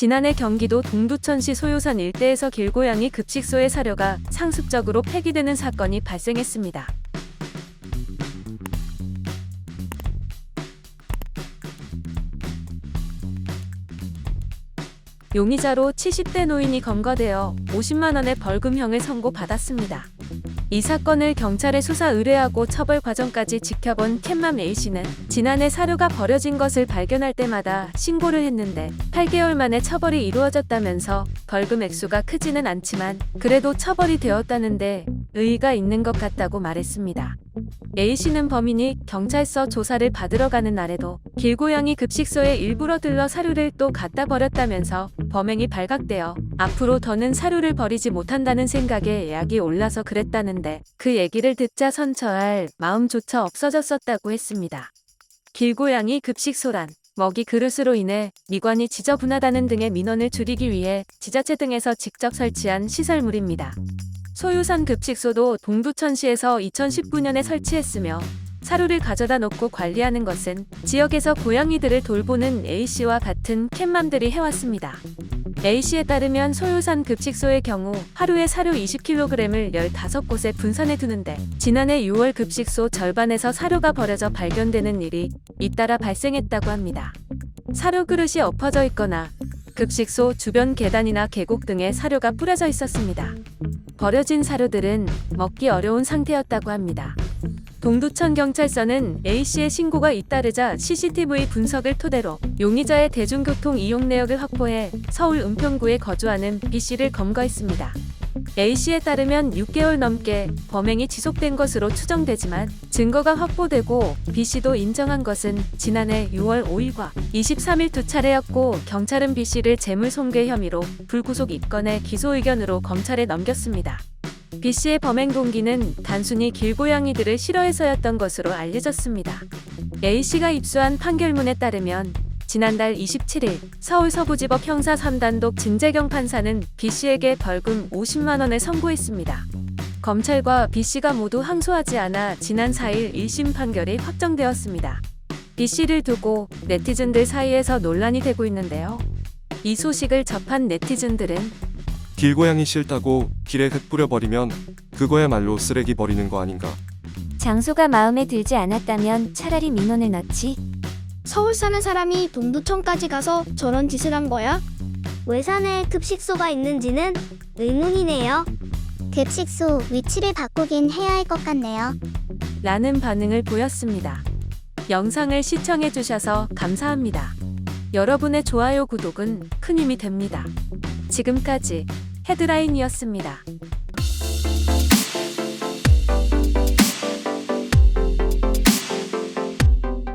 지난해 경기도 동두천시 소요산 일대에서 길고양이 급식소의 사료가 상습적으로 폐기되는 사건이 발생했습니다. 용의자로 70대 노인이 검거되어 50만 원의 벌금형을 선고받았습니다. 이 사건을 경찰에 수사 의뢰하고 처벌 과정까지 지켜본 캣맘 A씨는 지난해 사료가 버려진 것을 발견할 때마다 신고를 했는데 8개월 만에 처벌이 이루어졌다면서 벌금 액수가 크지는 않지만 그래도 처벌이 되었다는데 의의가 있는 것 같다고 말했습니다. A씨는 범인이 경찰서 조사를 받으러 가는 날에도 길고양이 급식소에 일부러 들러 사료를 또 갖다 버렸다면서 범행이 발각되어 앞으로 더는 사료를 버리지 못한다는 생각에 약이 올라서 그랬다는데 그 얘기를 듣자 선처할 마음조차 없어졌었다고 했습니다. 길고양이 급식소란 먹이 그릇으로 인해 미관이 지저분하다는 등의 민원을 줄이기 위해 지자체 등에서 직접 설치한 시설물입니다. 소유산 급식소도 동두천시에서 2019년에 설치했으며 사료를 가져다 놓고 관리하는 것은 지역에서 고양이들을 돌보는 A씨와 같은 캣맘들이 해왔습니다. A씨에 따르면 소유산 급식소의 경우 하루에 사료 20kg을 15곳에 분산해 두는데 지난해 6월 급식소 절반에서 사료가 버려져 발견되는 일이 잇따라 발생했다고 합니다. 사료 그릇이 엎어져 있거나 급식소 주변 계단이나 계곡 등에 사료가 뿌려져 있었습니다. 버려진 사료들은 먹기 어려운 상태였다고 합니다. 동두천 경찰서는 A씨의 신고가 잇따르자 CCTV 분석을 토대로 용의자의 대중교통 이용 내역을 확보해 서울 은평구에 거주하는 B씨를 검거했습니다. A씨에 따르면 6개월 넘게 범행이 지속된 것으로 추정되지만 증거가 확보되고 B씨도 인정한 것은 지난해 6월 5일과 23일 두 차례였고 경찰은 B씨를 재물손괴 혐의로 불구속 입건해 기소 의견으로 검찰에 넘겼습니다. B 씨의 범행 동기는 단순히 길고양이들을 싫어해서였던 것으로 알려졌습니다. A 씨가 입수한 판결문에 따르면 지난달 27일 서울 서부지법 형사 3단독 진재경 판사는 B 씨에게 벌금 50만 원을 선고했습니다. 검찰과 B 씨가 모두 항소하지 않아 지난 4일 1심 판결이 확정되었습니다. B 씨를 두고 네티즌들 사이에서 논란이 되고 있는데요. 이 소식을 접한 네티즌들은 길고양이 싫다고 길에 흙 뿌려버리면 그거야말로 쓰레기 버리는 거 아닌가. 장소가 마음에 들지 않았다면 차라리 민원을 넣지. 서울 사는 사람이 동두천까지 가서 저런 짓을 한 거야? 외산에 급식소가 있는지는 의문이네요. 급식소 위치를 바꾸긴 해야 할 것 같네요. 라는 반응을 보였습니다. 영상을 시청해 주셔서 감사합니다. 여러분의 좋아요, 구독은 큰 힘이 됩니다. 지금까지 헤드라인이었습니다.